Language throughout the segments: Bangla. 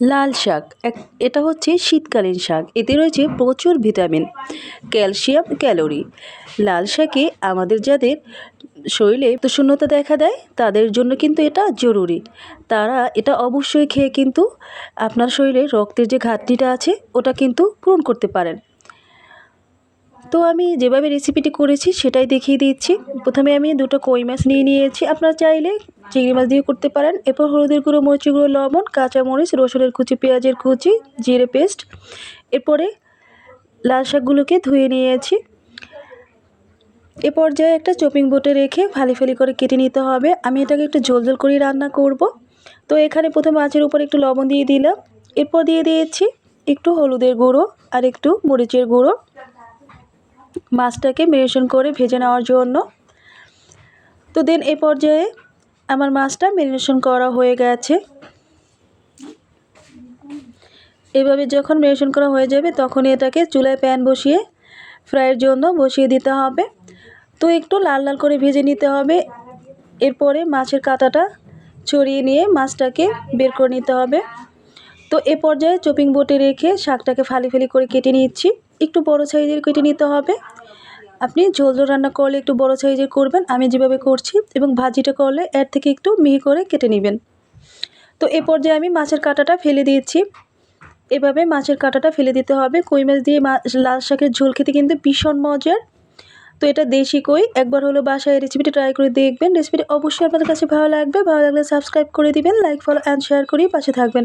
লাল শাক, এক, এটা হচ্ছে শীতকালীন শাক। এতে রয়েছে প্রচুর ভিটামিন, ক্যালসিয়াম, ক্যালোরি। লাল শাকে আমাদের যাদের শরীরে শূন্যতা দেখা দেয়, তাদের জন্য কিন্তু এটা জরুরি। তারা এটা অবশ্যই খেয়ে কিন্তু আপনার শরীরে রক্তের যে ঘাটতিটা আছে, ওটা কিন্তু পূরণ করতে পারেন। তো আমি যেভাবে রেসিপিটি করেছি সেটাই দেখিয়ে দিচ্ছি। প্রথমে আমি দুটো কই মাছ নিয়ে নিয়েছি। আপনারা চাইলে চিংড়ি মাছ দিয়ে করতে পারেন। এরপর হলুদের গুঁড়ো, মরিচের গুঁড়ো, লবণ কাঁচামরিচ রসুনের কুচি, পেঁয়াজের কুচি, জিরে পেস্ট। এরপরে লাল শাকগুলোকে ধুয়ে নিয়েছি। এ পর্যায়ে একটা চপিং বোটে রেখে ফালি ফালি করে কেটে নিতে হবে। আমি এটাকে একটু ঝোল ঝোল করে রান্না করব। তো এখানে প্রথমে মাছের উপর একটু লবণ দিয়ে দিলাম। এরপর দিয়ে দিয়েছি একটু হলুদের গুঁড়ো আর একটু মরিচের গুঁড়ো। মাছটাকে মেরিনেশন করে ভেজে নেওয়ার জন্য। তো দেন এ পর্যায়ে আমার মাছটা মেরিনেশন করা হয়ে গেছে। এভাবে যখন মেরিনেশন করা হয়ে যাবে তখন এটাকে চুলায় প্যান বসিয়ে ফ্রাইয়ের জন্য বসিয়ে দিতে হবে। তো একটু লাল লাল করে ভেজে নিতে হবে। এরপরে মাছের কাঁটাটা ছড়িয়ে নিয়ে মাছটাকে বের করে নিতে হবে। তো এ পর্যায়ে চপিং বোটে রেখে শাকটাকে ফালি ফালি করে কেটে নিচ্ছি। একটু বড় সাইজের কেটে নিতে হবে। আপনি ঝোল ঝোল রান্না করলে একটু বড় সাইজে করবেন, আমি যেভাবে করছি এবং ভাজিটা করলে এর থেকে একটু মিহি করে কেটে নেবেন। তো এ পর্যায়ে আমি মাছের কাঁটাটা ফেলে দিয়েছি। এভাবে মাছের কাঁটাটা ফেলে দিতে হবে। কই মাছ দিয়ে লাল শাকের ঝোল খেতে কিন্তু ভীষণ মজার। তো এটা দেশি কই, একবার হলো বাসায় রেসিপিটি ট্রাই করে দেখবেন। রেসিপিটি অবশ্যই আপনাদের কাছে ভালো লাগবে। ভালো লাগলে সাবস্ক্রাইব করে দিবেন লাইক ফলো অ্যান্ড শেয়ার করেই পাশে থাকবেন।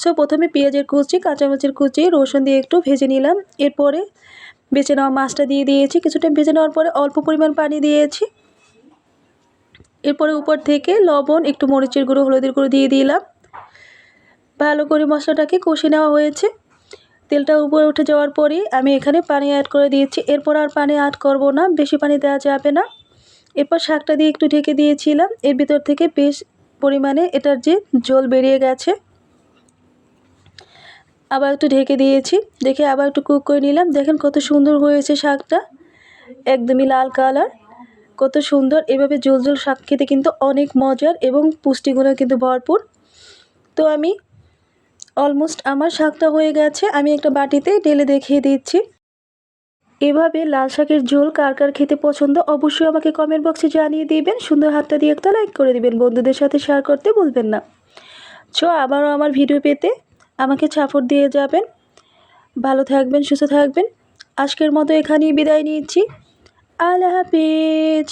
সো প্রথমে পেঁয়াজের কুচি, কাঁচামরিচের কুচি, রসুন দিয়ে একটু ভেজে নিলাম। এরপরে বেছে নেওয়া মাছটা দিয়ে দিয়েছি, কিছুটা ভেজে নেওয়ার পরে অল্প পরিমাণ পানি দিয়েছি। এরপরে উপর থেকে লবণ, একটু মরিচের গুঁড়ো, হলুদের গুঁড়ো দিয়ে দিলাম। ভালো করে মশলাটাকে কষে নেওয়া হয়েছে। তেলটা উপরে উঠে যাওয়ার পরেই আমি এখানে পানি অ্যাড করে দিয়েছি। এরপর আর পানি অ্যাড করব না, বেশি পানি দেওয়া যাবে না। এরপর শাকটা দিয়ে একটু ঢেকে দিয়েছিলাম। এর ভিতর থেকে বেশ পরিমাণে এটার যে জল বেরিয়ে গেছে আবার একটু ঢেকে দিয়েছি। দেখে আবার একটু কুক করে নিলাম। দেখেন কত সুন্দর হয়েছে শাকটা। একদমই লাল কালার কত সুন্দর। এভাবে জল জল শাক খেতে কিন্তু অনেক মজার এবং পুষ্টিগুণও কিন্তু ভরপুর। তো আমি অলমোস্ট আমার শাকটা হয়ে গেছে। আমি একটা বাটিতে ঢেলে দেখিয়ে দিচ্ছি। এভাবে লাল শাকের ঝোল কার কার খেতে পছন্দ অবশ্যই আমাকে কমেন্ট বক্সে জানিয়ে দিবেন। সুন্দর হাতটা দিয়ে একটা লাইক করে দিবেন। বন্ধুদের সাথে শেয়ার করতে ভুলবেন না। চো, আবারও আমার ভিডিও পেতে আমাকে ছাপর দিয়ে যাবেন। ভালো থাকবেন, সুস্থ থাকবেন। আজকের মতো এখানেই বিদায় নিচ্ছি। আল্লাহ হাফিজ।